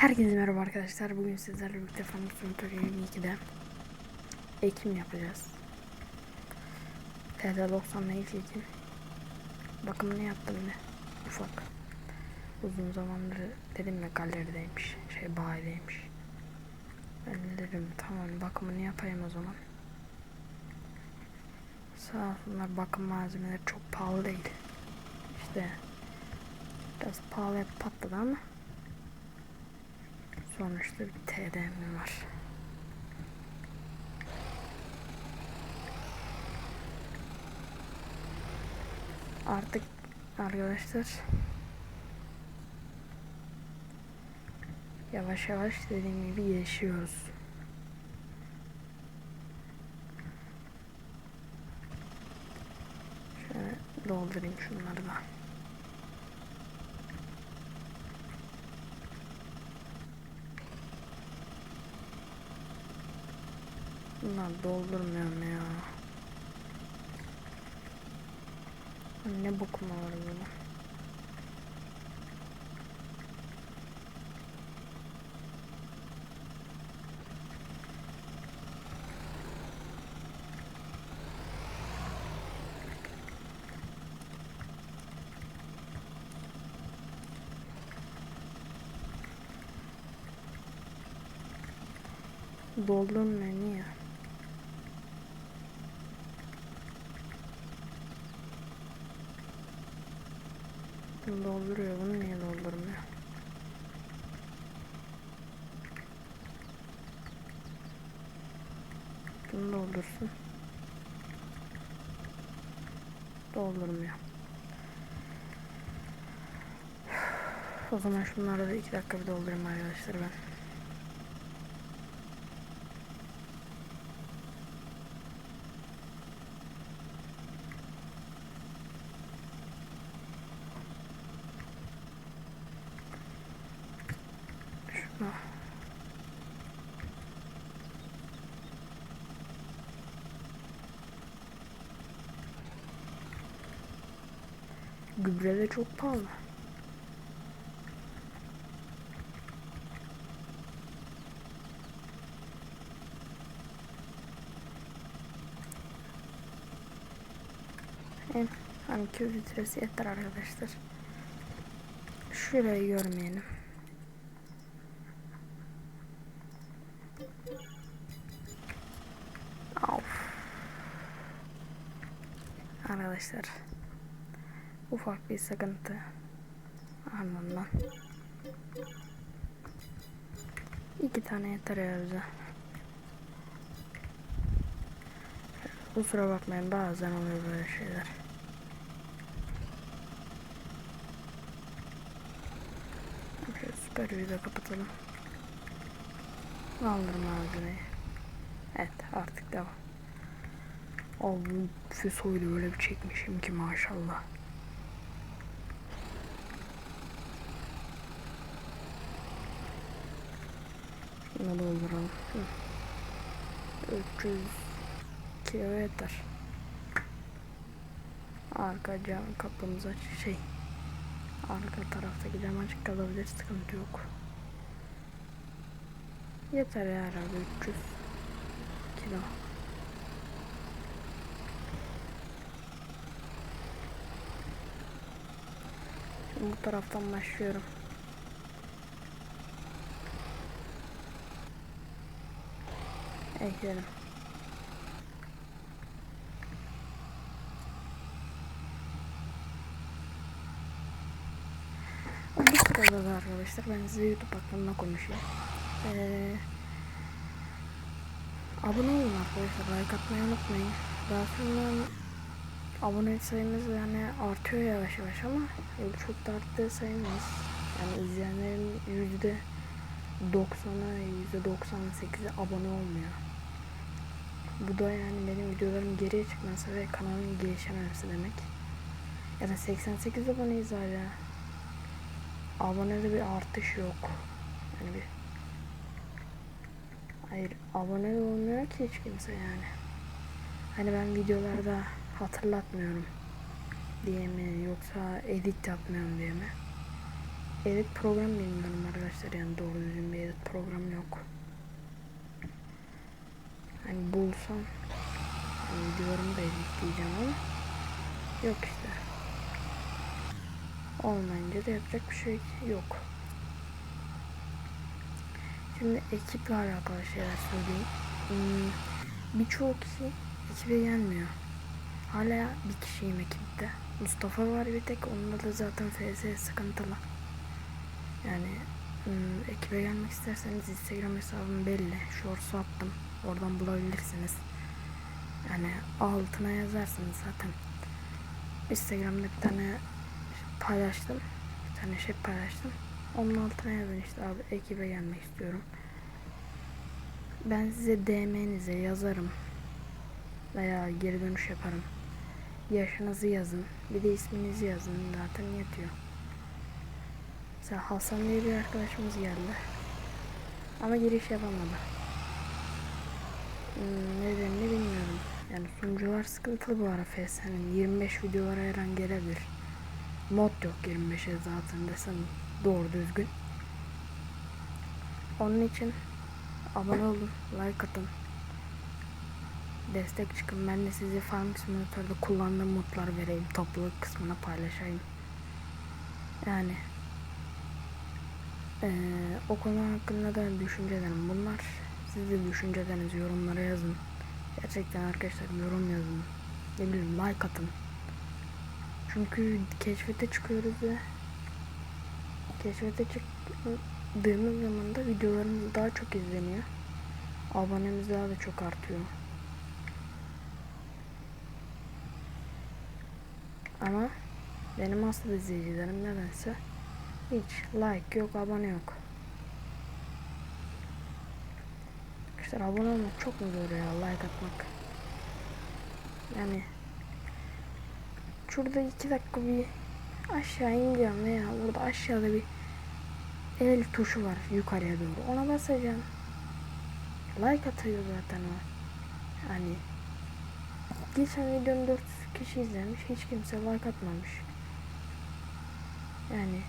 Herkese merhaba arkadaşlar. Bugün sizlerle birlikte Family Simulator 22'de ekim yapacağız. TD90'la ilk ekim. Bakımını yaptım ne? Ufak. Uzun zamandır dedim ya galerideymiş. Şey bayideymiş. Ben de dedim tamam bakımını yapayım o zaman. Sağ olsunlar bakım malzemeleri çok pahalı değil. İşte biraz pahalı patladı ama Sonuçta bir TDM var. Artık arkadaşlar yavaş yavaş dediğim gibi yaşıyoruz. Şöyle doldurayım şunları da. Bunlar doldurmuyorum ya. Ne bokuma var burada? Doldurmuyor niye? Dolduruyor bunu niye doldurmuyor? Bunu doldursun. Doldurmuyor. O zaman şunları da iki dakika bir doldurayım arkadaşlar ben. Şunu. Gübre de çok pahalı. Hem hani litresi yeter arkadaşlar. Şurayı görmeyelim. Arkadaşlar. Ufak bir sıkıntı. Anlamdan. İki tane yeter bize. Kusura bakmayın bazen oluyor böyle şeyler. Şöyle süper de kapatalım. Kaldırma malzemeyi. Evet artık devam. Al bu füsoyla öyle bir çekmişim ki maşallah. Şunu dolduralım. Hı. 300 kilo yeter. Arka cam kapımız açık şey. Arka taraftaki cam açık kalabilir sıkıntı yok. Yeter ya herhalde 300 kilo. Şimdi bu taraftan başlıyorum. Ekledim. Bu da arkadaşlar ben size YouTube hakkında konuşayım. Ee, abone olun arkadaşlar like atmayı unutmayın. Daha sonra abone sayımız yani artıyor yavaş yavaş ama öyle çok da arttığı sayılmaz. Yani izleyenlerin yüzde 90'a yüzde 98'i abone olmuyor. Bu da yani benim videolarım geriye çıkması ve kanalın gelişememesi demek. Yani 88 aboneyiz hala. Abonede bir artış yok. Yani bir Hayır abone olmuyor ki hiç kimse yani. Hani ben videolarda hatırlatmıyorum diye mi yoksa edit yapmıyorum diye mi? edit program bilmiyorum arkadaşlar yani doğru düzgün bir edit program yok. Hani bulsam hani videolarımı da editleyeceğim ama yok işte. Olmayınca da yapacak bir şey yok. Şimdi ekiple alakalı şeyler söyleyeyim. Hmm, Birçoğu kişi ekibe gelmiyor. Hala bir kişiyim ekipte. Mustafa var bir tek. Onda da zaten FS sıkıntılı. Yani ekibe gelmek isterseniz Instagram hesabım belli. Shorts attım. Oradan bulabilirsiniz. Yani altına yazarsınız zaten. Instagram'da bir tane paylaştım. Bir tane şey paylaştım. Onun altına yazın işte abi ekibe gelmek istiyorum. Ben size DM'nize yazarım. Veya geri dönüş yaparım. Yaşınızı yazın. Bir de isminizi yazın. Zaten yetiyor. Mesela Hasan diye bir arkadaşımız geldi. Ama giriş yapamadı. Hmm, nedenini bilmiyorum. Yani sunucular sıkıntılı bu ara FS'nin. 25 videolara her an gelebilir. Mod yok 25'e zaten desem doğru düzgün. Onun için abone olun, like atın. Destek çıkın. Ben de size Farming Simulator'da kullandığım modlar vereyim. Topluluk kısmına paylaşayım. Yani ee, o konu hakkında da düşüncelerim bunlar. Siz de düşüncelerinizi yorumlara yazın. Gerçekten arkadaşlar yorum yazın. Ne bileyim like atın. Çünkü keşfete çıkıyoruz ve keşfete çıktığımız zaman da videolarımız daha çok izleniyor. Abonemiz daha da çok artıyor. Ama benim asıl izleyicilerim nedense hiç like yok, abone yok. Arkadaşlar abone olmak çok mu zor ya like atmak. Yani şurada iki dakika bir aşağı ineceğim veya burada aşağıda bir el tuşu var yukarıya doğru. Ona basacağım. Like atıyor zaten o. Yani geçen videonun 400 kişi izlemiş. Hiç kimse like atmamış. Yani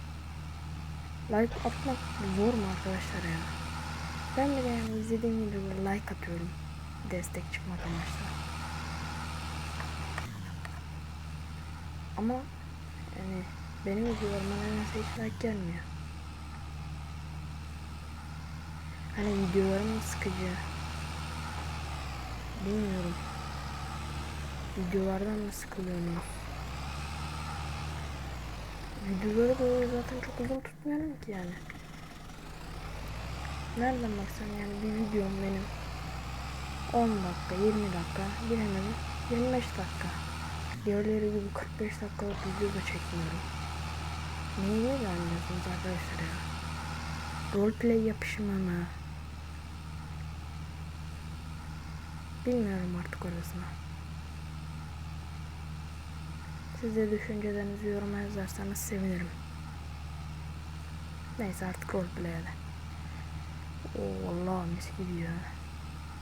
like atmak zor mu arkadaşlar ya? Ben de yani izlediğim videolara like atıyorum. Destek çıkmak amaçlı. Ama yani benim videolarıma nedense hiç like gelmiyor. Hani videolarım sıkıcı. Bilmiyorum. Videolardan mı sıkılıyorum? Videoları da zaten çok uzun tutmuyorum ki yani. Nereden baksan yani bir videom benim 10 dakika, 20 dakika, bilemedim 25 dakika. Diğerleri gibi 45 dakikalık video da çekmiyorum. Neyi anlıyorsunuz arkadaşlar ya? Roleplay yapışımı mı? Bilmiyorum artık orasını. Siz de düşüncelerinizi yoruma yazarsanız sevinirim. Neyse artık roleplay'e de. Allah mis gibi ya.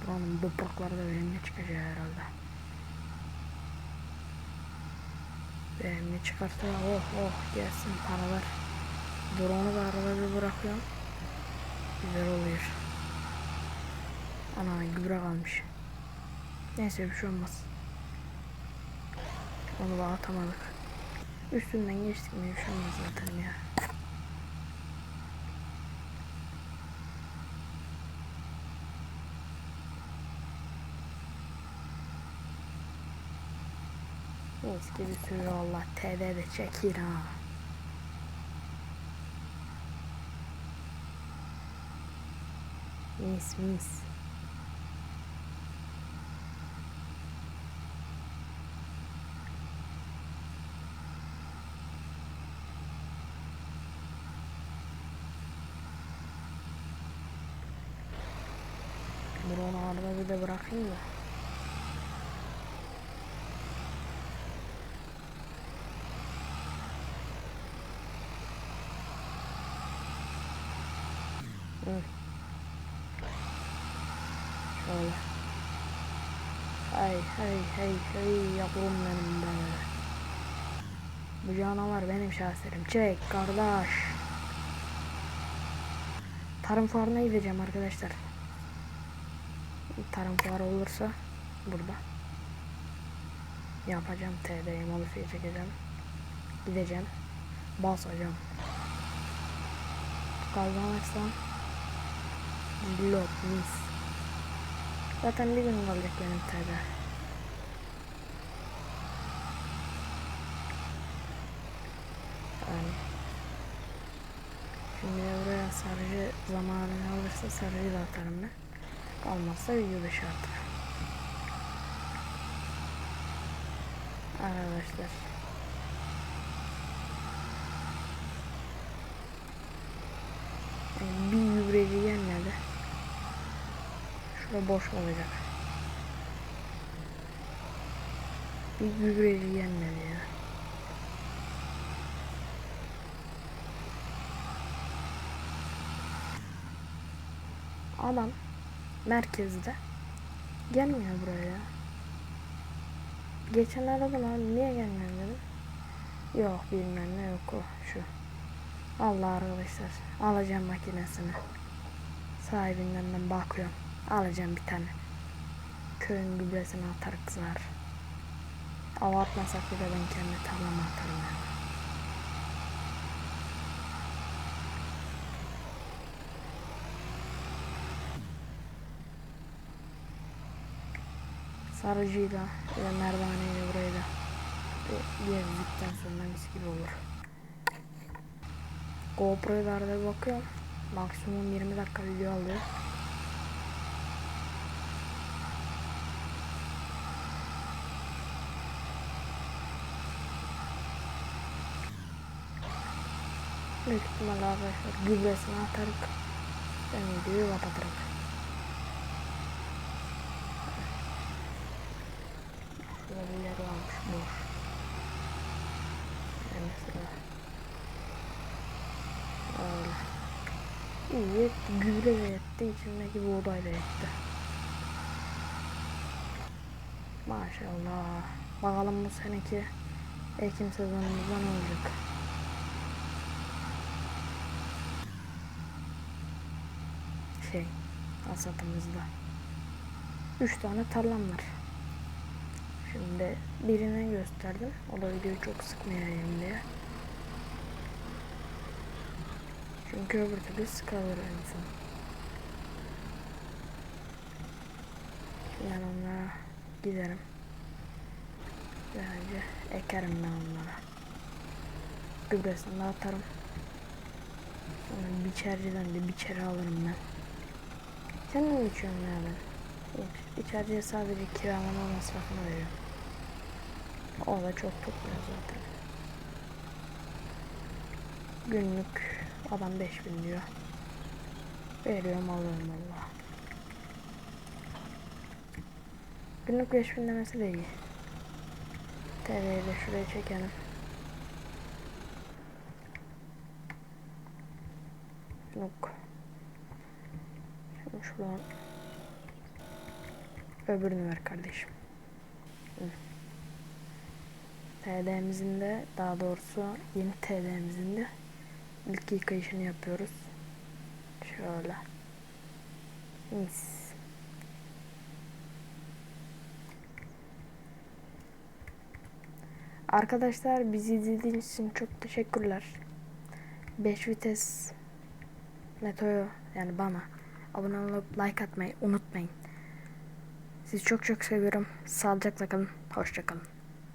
Buranın toprakları da benimle çıkacak herhalde. Benimle çıkarsa oh oh gelsin paralar. Drone'u da arada bir bırakıyorum. Güzel oluyor. Ana gübre kalmış. Neyse bir şey olmaz. Onu da atamadık. Üstünden geçtik mi bir şey zaten ya. Mis gibi sürüyor Allah TD de çekir ha. Mis mis. Bunu de bırakayım da. Şöyle. Hay hay hay hay yavrum benim be. Bu canavar benim şahserim. Çek kardeş. tarım fuarına gideceğim arkadaşlar. Tarım olursa burada yapacağım TD'yi modifiye çekeceğim. Gideceğim. Basacağım. Kazanırsam Lot mis. Zaten bir gün kalacak benim TD. Yani Şimdi buraya sarıcı zamanını alırsa sarıcı da atarım ben. Kalmazsa video dışı atarım. Arkadaşlar. Yani bir gübreci gelmedi. Şurada boş olacak. Bir gübreci gelmedi ya. Adam merkezde gelmiyor buraya. Geçen aradım abi niye gelmiyor dedim. Yok bilmem ne yok o şu. Allah arkadaşlar alacağım makinesini. Sahibinden ben bakıyorum. Alacağım bir tane. Köyün gübresini atar kızar. Ava atmasak bile ben kendi tarlama atarım yani. Sarıcıyla ya merdaneyle burayı da gezdikten sonra mis gibi olur. GoPro'ya da arada bakıyorum. Maksimum 20 dakika video alıyor. Büyük ihtimalle arkadaşlar gübresini atarık. Ben videoyu kapatırım. Şurada bir yer varmış boş. Yani. İyi gübre de yetti, içindeki buğday da yetti. Maşallah. Bakalım bu seneki ekim sezonumuzda ne olacak. Şey, hasatımızda. Üç tane tarlam var. Şimdi birine gösterdim. O da videoyu çok sıkmayayım diye. Çünkü öbür türlü sıkılır insan. Ben onlara giderim. Bence ekerim ben onlara. Gübresini de atarım. Sonra biçerciden de biçeri alırım ben. Sen ne biçiyorsun ya ben? İçeride sadece kiralama masrafını veriyorum. O da çok tutmuyor zaten. Günlük adam 5000 diyor. Veriyorum alıyorum valla. Günlük 5000 demesi de iyi. TL'yi de şuraya çekelim. Yok. Şimdi şuradan öbürünü ver kardeşim. TD'mizin de daha doğrusu yeni TD'mizin de ilk yıkayışını yapıyoruz. Şöyle. Mis. Arkadaşlar bizi izlediğiniz için çok teşekkürler. 5 vites Meto'ya yani bana abone olup like atmayı unutmayın. Sizi çok çok seviyorum. Sağlıcakla kalın. Hoşça kalın.